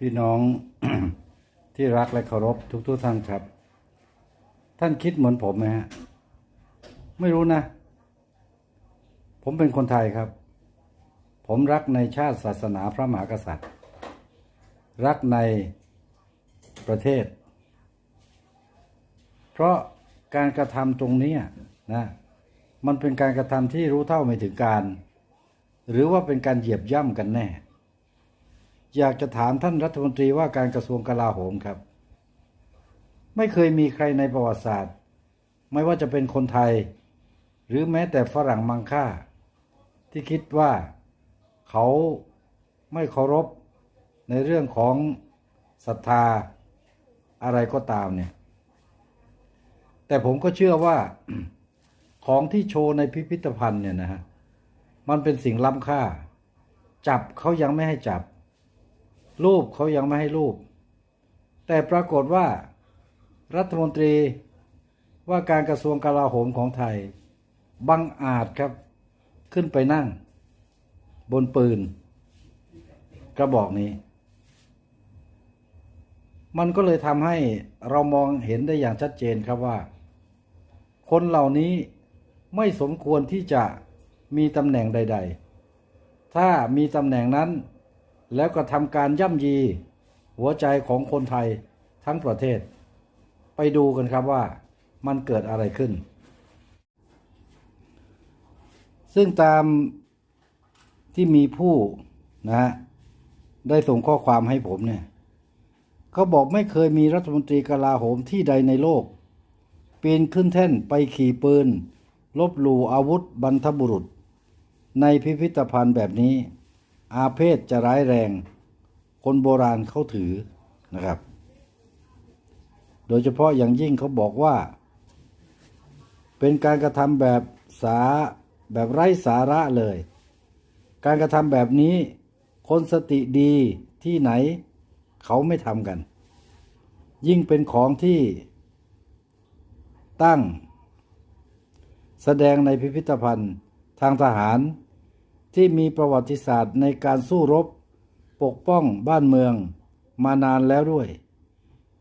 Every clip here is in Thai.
พี่น้องที่รักและเคารพทุกทุกๆท่านครับ ท่านคิดเหมือนผมไหมฮะ ไม่รู้นะ ผมเป็นคนไทยครับ ผมรักในชาติศาสนาพระมหากษัตริย์ รักในประเทศ เพราะการกระทำตรงนี้นะมันเป็นการกระทำที่รู้เท่าไม่ถึงการ หรือว่าเป็นการเหยียบย่ำกันแน่ อยากจะถามท่านรัฐมนตรีว่าการกระทรวงกลาโหมครับ ไม่เคยมีใครในประวัติศาสตร์ ไม่ว่าจะเป็นคนไทย หรือแม้แต่ฝรั่งมังค่า ที่คิดว่าเขาไม่เคารพในเรื่องของศรัทธาอะไรก็ตามเนี่ย แต่ผมก็เชื่อว่าของที่โชว์ในพิพิธภัณฑ์เนี่ยนะฮะ มันเป็นสิ่งล้ำค่า จับเขายังไม่ให้จับ รูปเขายังไม่ให้รูป แต่ปรากฏว่า รัฐมนตรีว่าการกระทรวงกลาโหมของไทย บังอาจครับ ขึ้นไปนั่ง บนปืน กระบอกนี้ มันก็เลยทำให้เรามองเห็นได้อย่างชัดเจนครับว่า คนเหล่านี้ไม่สมควรที่จะมีตำแหน่งใด ๆ ถ้ามีตำแหน่งนั้น แล้วก็ทำการย่ำยี หัวใจของคนไทยทั้งประเทศ ไปดูกันครับว่ามันเกิดอะไรขึ้น ซึ่งตามที่มีผู้นะฮะได้ส่งข้อความให้ผมเนี่ยเขาบอกไม่เคยมีรัฐมนตรีกลาโหมที่ใดในโลก ปีนขึ้นแท่นไปขี่ปืน ลบหลู่อาวุธบรรทบุรุษ ในพิพิธภัณฑ์แบบนี้ อาเพศจะร้ายแรง คนโบราณเขาถือนะครับ โดยเฉพาะอย่างยิ่งเขาบอกว่า เป็นการกระทำแบบสาแบบไร้สาระเลย การกระทำแบบนี้ คนสติดีที่ไหน เขาไม่ทำกัน ยิ่งเป็นของที่ตั้ง แสดงในพิพิธภัณฑ์ทางทหาร ที่มีประวัติศาสตร์ในการสู้รบ ปกป้องบ้านเมืองมานานแล้วด้วย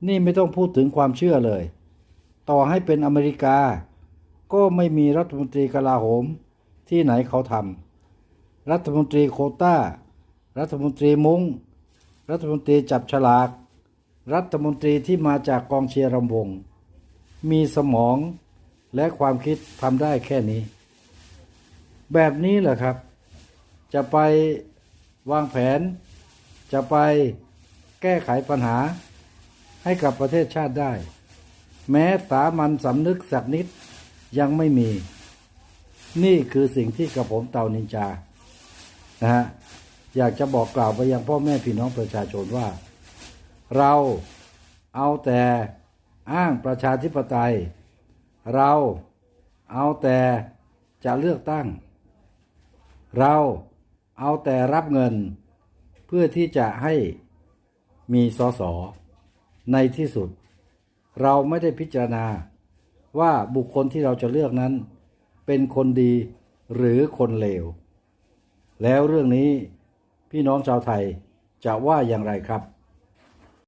นี่ไม่ต้องพูดถึงความเชื่อเลย ต่อให้เป็นอเมริกา ก็ไม่มีรัฐมนตรีกลาโหมที่ไหนเขาทำรัฐมนตรีโคตารัฐมนตรีมุง้ง รัฐมนตรีจับฉลาก รัฐมนตรีที่มาจากกองเชียร์รำวง มีสมองและความคิดทำได้แค่นี้ แบบนี้แหละครับ จะไปวางแผน จะไปแก้ไขปัญหาให้กับประเทศชาติได้ แม้สามัญสำนึกสักนิดยังไม่มี นี่คือสิ่งที่กระผมเตานินจานะฮะอยากจะบอกกล่าวไปยังพ่อแม่พี่น้องประชาชนว่า เราเอาแต่อ้างประชาธิปไตย เราเอาแต่จะเลือกตั้ง เรา เอาแต่รับเงินเพื่อที่จะให้มีสสในที่สุด เราไม่ได้พิจารณาว่าบุคคลที่เราจะเลือกนั้น เป็นคนดีหรือคนเลว แล้วเรื่องนี้พี่น้องชาวไทยจะว่าอย่างไรครับ